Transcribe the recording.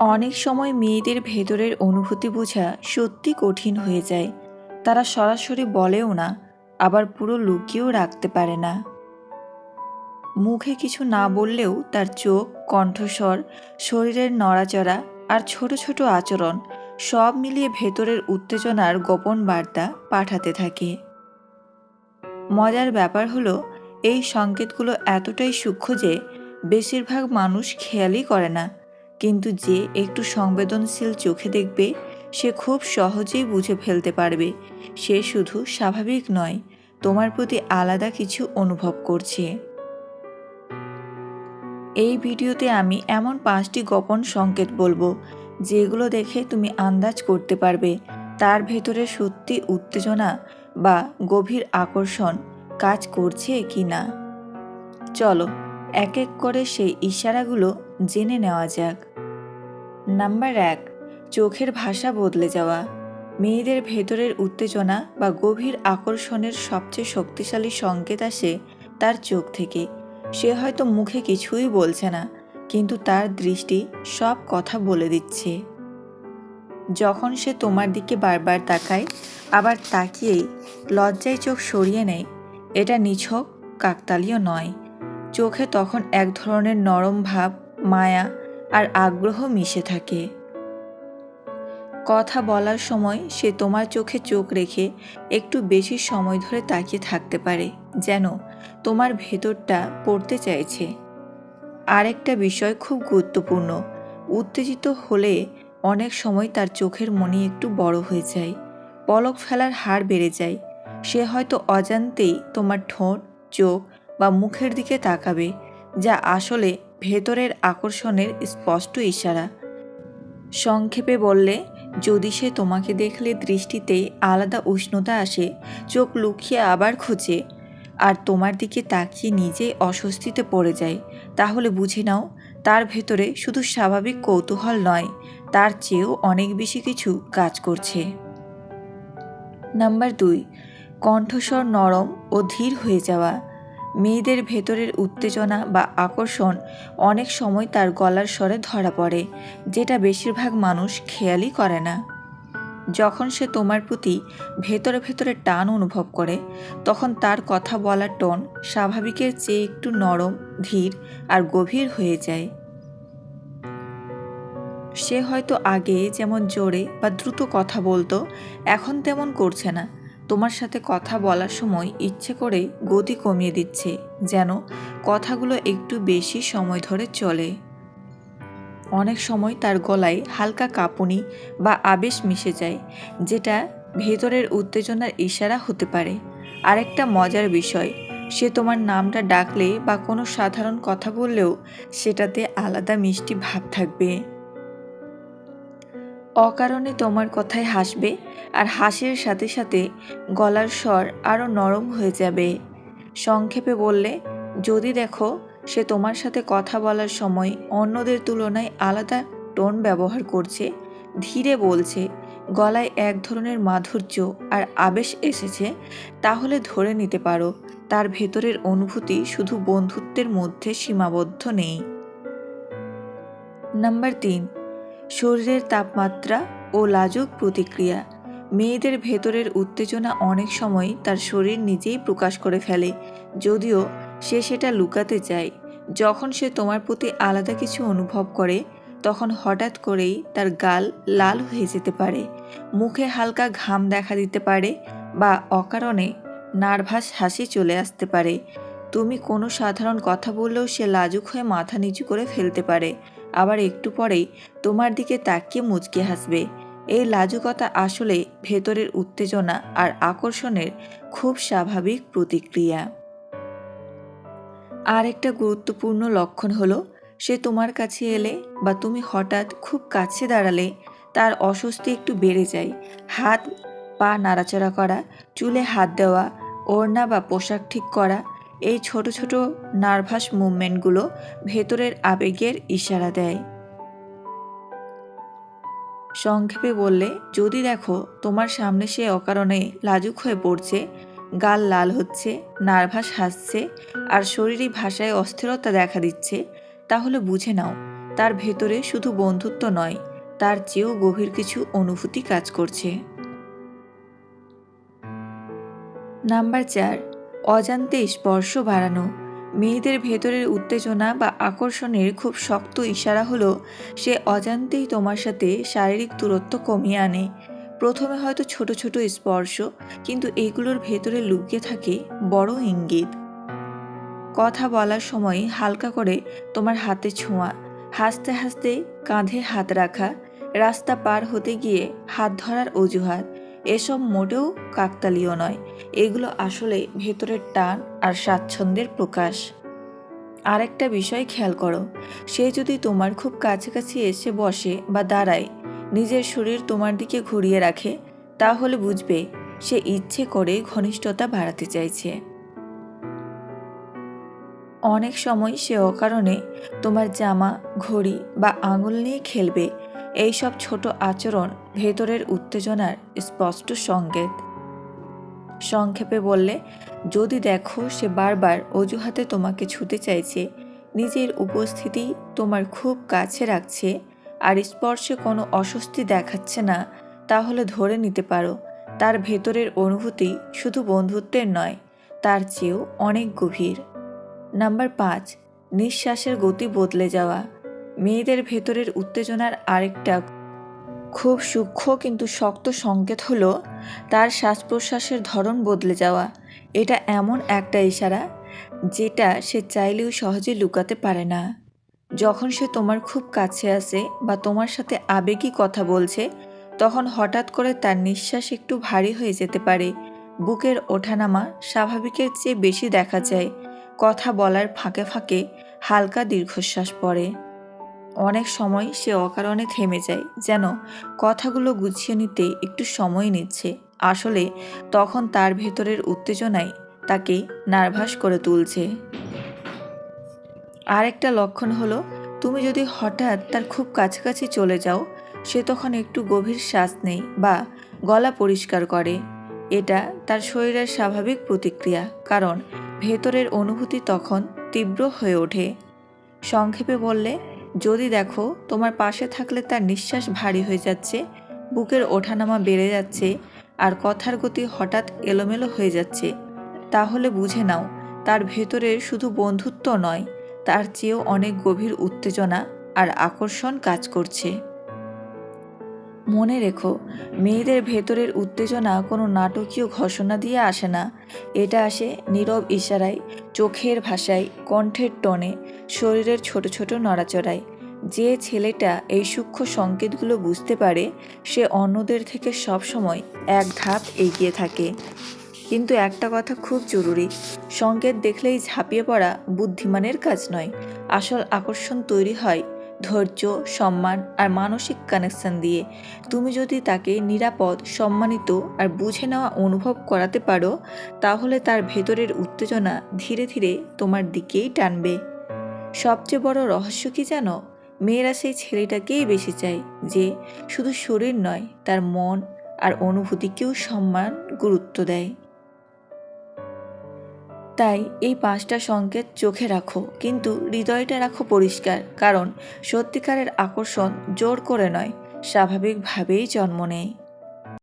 অনেক সময় মেয়েদের ভেতরের অনুভূতি বোঝা সত্যি কঠিন হয়ে যায়। তারা সরাসরি বলেও না, আবার পুরো লুকিয়েও রাখতে পারে না। মুখে কিছু না বললেও তার চোখ, কণ্ঠস্বর, শরীরের নড়াচড়া আর ছোট ছোট আচরণ সব মিলিয়ে ভেতরের উত্তেজনার গোপন বার্তা পাঠাতে থাকে। মজার ব্যাপার হলো, এই সংকেতগুলো এতটাই সূক্ষ্ম যে, বেশিরভাগ মানুষ খেয়ালই করে না। কিন্তু যে একটু সংবেদনশীল চোখে দেখবে, সে খুব সহজেই বুঝে ফেলতে পারবে। সে শুধু স্বাভাবিক নয়, তোমার প্রতি আলাদা কিছু অনুভব করছে। এই ভিডিওতে আমি এমন পাঁচটি গোপন সংকেত বলব, যেগুলো দেখে তুমি আন্দাজ করতে পারবে, তার ভেতরে সত্যি উত্তেজনা বা গভীর আকর্ষণ কাজ করছে কি না। চলো, এক এক করে সেই ইশারাগুলো জেনে নেওয়া যাক। নাম্বার এক, চোখের ভাষা বদলে যাওয়া। মেয়েদের ভেতরের উত্তেজনা বা গভীর আকর্ষণের সবচেয়ে শক্তিশালী সংকেত আসে তার চোখ থেকে। সে হয়তো মুখে কিছুই বলছে না, কিন্তু তার দৃষ্টি সব কথা বলে দিচ্ছে। যখন সে তোমার দিকে বারবার তাকায়, আবার তাকিয়েই লজ্জায় চোখ সরিয়ে নেয়, এটা নিছক, কাকতালীয় নয়। চোখে তখন এক ধরনের নরম ভাব, মায়া আর আগ্রহ মিশে থাকে। কথা বলার সময় সে তোমার চোখে চোখ রেখে একটু বেশি সময় ধরে তাকিয়ে থাকতে পারে, যেন তোমার ভেতরটা পড়তে চাইছে। আরেকটা বিষয় খুব গুরুত্বপূর্ণ, উত্তেজিত হলে অনেক সময় তার চোখের মনি একটু বড় হয়ে যায়, পলক ফেলার হার বেড়ে যায়, সে হয়তো অজান্তেই তোমার ঠোঁট, চোখ বা মুখের দিকে তাকাবে, যা আসলে ভেতরের আকর্ষণের স্পষ্ট ইশারা। সংক্ষেপে বললে, যদি সে তোমাকে দেখলে দৃষ্টিতে আলাদা উষ্ণতা আসে, চোখ লুকিয়ে আবার খোঁজে, আর তোমার দিকে তাকিয়ে নিজেই অস্বস্তিতে পড়ে যায়, তাহলে বুঝে নাও, তার ভেতরে শুধু স্বাভাবিক কৌতূহল নয়, তার চেয়েও অনেক বেশি কিছু কাজ করছে। নাম্বার দুই, কণ্ঠস্বর নরম ও ধীর হয়ে যাওয়া। মেয়েদের ভেতরের উত্তেজনা বা আকর্ষণ অনেক সময় তার গলার স্বরে ধরা পড়ে, যেটা বেশিরভাগ মানুষ খেয়ালই করে না। যখন সে তোমার প্রতি ভেতরে ভেতরে টান অনুভব করে, তখন তার কথা বলার টোন স্বাভাবিকের চেয়ে একটু নরম, ধীর আর গভীর হয়ে যায়। সে হয়তো আগে যেমন জোরে বা দ্রুত কথা বলতো, এখন তেমন করছে না। তোমার সাথে কথা বলার সময় ইচ্ছে করে গতি কমিয়ে দিচ্ছে, যেন কথাগুলো একটু বেশি সময় ধরে চলে। অনেক সময় তার গলায় হালকা কাঁপুনি বা আবেশ মিশে যায়, যেটা ভেতরের উত্তেজনার ইশারা হতে পারে। আরেকটা মজার বিষয়, সে তোমার নামটা ডাকলে বা কোনো সাধারণ কথা বললেও সেটাতে আলাদা মিষ্টি ভাব থাকবে। অকারণে তোমার কথায় হাসবে আর হাসির সাথে সাথে গলার স্বর আরও নরম হয়ে যাবে। সংক্ষেপে বললে, যদি দেখো, সে তোমার সাথে কথা বলার সময় অন্যদের তুলনায় আলাদা টোন ব্যবহার করছে, ধীরে বলছে, গলায় এক ধরনের মাধুর্য আর আবেশ এসেছে, তাহলে ধরে নিতে পারো, তার ভেতরের অনুভূতি শুধু বন্ধুত্বের মধ্যে সীমাবদ্ধ নেই। নাম্বার তিন শরীরের তাপমাত্রা ও লাজুক প্রতিক্রিয়া। মেয়েদের ভেতরের উত্তেজনা অনেক সময় তার শরীর নিজেই প্রকাশ করে ফেলে, যদিও সে সেটা লুকাতে চায়। যখন সে তোমার প্রতি আলাদা কিছু অনুভব করে, তখন হঠাৎ করেই তার গাল লাল হয়ে যেতে পারে। মুখে হালকা ঘাম দেখা দিতে পারে বা অকারণে নার্ভাস হাসি চলে আসতে পারে। তুমি কোনো সাধারণ কথা বললেও সে লাজুক হয়ে মাথা নিচু করে ফেলতে পারে। আবার একটু পরেই তোমার দিকে তাকিয়ে মুচকে হাসবে। এই লাজুকতা আসলে ভেতরের উত্তেজনা আর আকর্ষণের খুব স্বাভাবিক প্রতিক্রিয়া। আর একটা গুরুত্বপূর্ণ লক্ষণ হলো, সে তোমার কাছে এলে বা তুমি হঠাৎ খুব কাছে দাঁড়ালে তার অস্বস্তি একটু বেড়ে যায়। হাত পা নাড়াচাড়া করা, চুলে হাত দেওয়া, ওড়না বা পোশাক ঠিক করা এই ছোট ছোট নার্ভাস মুভমেন্টগুলো ভেতরের আবেগের ইশারা দেয়। সংক্ষেপে বললে, যদি দেখো তোমার সামনে সে অকারণে লাজুক হয়ে পড়ছে, গাল লাল হচ্ছে, নার্ভাস হাসছে আর শরীরী ভাষায় অস্থিরতা দেখা দিচ্ছে, তাহলে বুঝে নাও, তার ভেতরে শুধু বন্ধুত্ব নয়, তার চেয়েও গভীর কিছু অনুভূতি কাজ করছে। নাম্বার চার অজান্তে স্পর্শ বাড়ানো। মেয়েদের ভেতরের উত্তেজনা বা আকর্ষণের খুব শক্ত ইশারা হলো, সে অজান্তেই তোমার সাথে শারীরিক দূরত্ব কমিয়ে আনে। প্রথমে হয়তো ছোট ছোট স্পর্শ, কিন্তু এগুলোর ভেতরে লুকিয়ে থাকে বড় ইঙ্গিত। কথা বলার সময় হালকা করে তোমার হাতে ছোঁয়া, হাসতে হাসতে কাঁধে হাত রাখা, রাস্তা পার হতে গিয়ে হাত ধরার অজুহাত, এসব মোটেও কাকতালীয় নয়। এগুলো আসলে ভেতরের টান আর স্বাচ্ছন্দ্যের প্রকাশ। আরেকটা বিষয় খেয়াল করো, সে যদি তোমার খুব কাছাকাছি এসে বসে বা দাঁড়ায়, নিজের শরীর তোমার দিকে ঘুরিয়ে রাখে, তাহলে বুঝবে সে ইচ্ছে করে ঘনিষ্ঠতা বাড়াতে চাইছে। অনেক সময় সে অকারণে তোমার জামা, ঘড়ি বা আঙুল নিয়ে খেলবে, এইসব ছোট আচরণ ভেতরের উত্তেজনার স্পষ্ট সংকেত। সংক্ষেপে বললে, যদি দেখো সে বারবার অজুহাতে তোমাকে ছুতে চাইছে, নিজের উপস্থিতি তোমার খুব কাছে রাখছে, আর স্পর্শে কোনো অস্বস্তি দেখাচ্ছে না, তাহলে ধরে নিতে পারো, তার ভেতরের অনুভূতি শুধু বন্ধুত্বের নয়, তার চেয়েও অনেক গভীর। নাম্বার পাঁচ, নিঃশ্বাসের গতি বদলে যাওয়া। মেয়েদের ভেতরের উত্তেজনার আরেকটা খুব সূক্ষ্ম কিন্তু শক্ত সংকেত হলো তার শ্বাস প্রশ্বাসের ধরন বদলে যাওয়া। এটা এমন একটা ইশারা যেটা সে চাইলেও সহজে লুকাতে পারে না। যখন সে তোমার খুব কাছে আসে বা তোমার সাথে আবেগী কথা বলছে, তখন হঠাৎ করে তার নিঃশ্বাস একটু ভারী হয়ে যেতে পারে। বুকের ওঠানামা স্বাভাবিকের চেয়ে বেশি দেখা যায়। কথা বলার ফাঁকে ফাঁকে হালকা দীর্ঘশ্বাস পড়ে। অনেক সময় সে অকারণে থেমে যায়, যেন কথাগুলো গুছিয়ে নিতে একটু সময় নিচ্ছে। আসলে তখন তার ভেতরের উত্তেজনায় তাকে নার্ভাস করে তুলছে। আরেকটা লক্ষণ হলো, তুমি যদি হঠাৎ তার খুব কাছাকাছি চলে যাও, সে তখন একটু গভীর শ্বাস নেই বা গলা পরিষ্কার করে। এটা তার শরীরের স্বাভাবিক প্রতিক্রিয়া, কারণ ভেতরের অনুভূতি তখন তীব্র হয়ে ওঠে। সংক্ষেপে বললে যদি দেখো, তোমার পাশে থাকলে তার নিঃশ্বাস ভারী হয়ে যাচ্ছে, বুকের ওঠানামা বেড়ে যাচ্ছে, আর কথার গতি হঠাৎ এলোমেলো হয়ে যাচ্ছে। তাহলে বুঝে নাও, তার ভেতরে শুধু বন্ধুত্ব নয়, তার চেয়েও অনেক গভীর উত্তেজনা আর আকর্ষণ কাজ করছে। মনে রেখো, মেয়েদের ভেতরের উত্তেজনা কোনো নাটকীয় ঘোষণা দিয়ে আসে না। এটা আসে নীরব ইশারায়, চোখের ভাষায়, কণ্ঠের টনে, শরীরের ছোট ছোট নড়াচড়ায়। যে ছেলেটা এই সূক্ষ্ম সংকেতগুলো বুঝতে পারে, সে অন্যদের থেকে সবসময় এক ধাপ এগিয়ে থাকে। কিন্তু একটা কথা খুব জরুরি, সংকেত দেখলেই ঝাঁপিয়ে পড়া বুদ্ধিমানের কাজ নয়। আসল আকর্ষণ তৈরি হয় ধৈর্য, সম্মান আর মানসিক কানেকশন দিয়ে। তুমি যদি তাকে নিরাপদ, সম্মানিত আর বুঝে নেওয়া অনুভব করাতে পারো, তাহলে তার ভেতরের উত্তেজনা ধীরে ধীরে তোমার দিকেই টানবে। সবচেয়ে বড় রহস্য কি জানো? মেয়েরা সেই ছেলেটাকেই বেশি চায়, যে শুধু শরীর নয়, তার মন আর অনুভূতিকেও সম্মান, গুরুত্ব দেয়। তাই এই পাঁচটা সংকেত চোখে রাখো, কিন্তু হৃদয়টা রাখো পরিষ্কার, কারণ সত্যিকারের আকর্ষণ জোর করে নয়, স্বাভাবিকভাবেই জন্ম নেয়।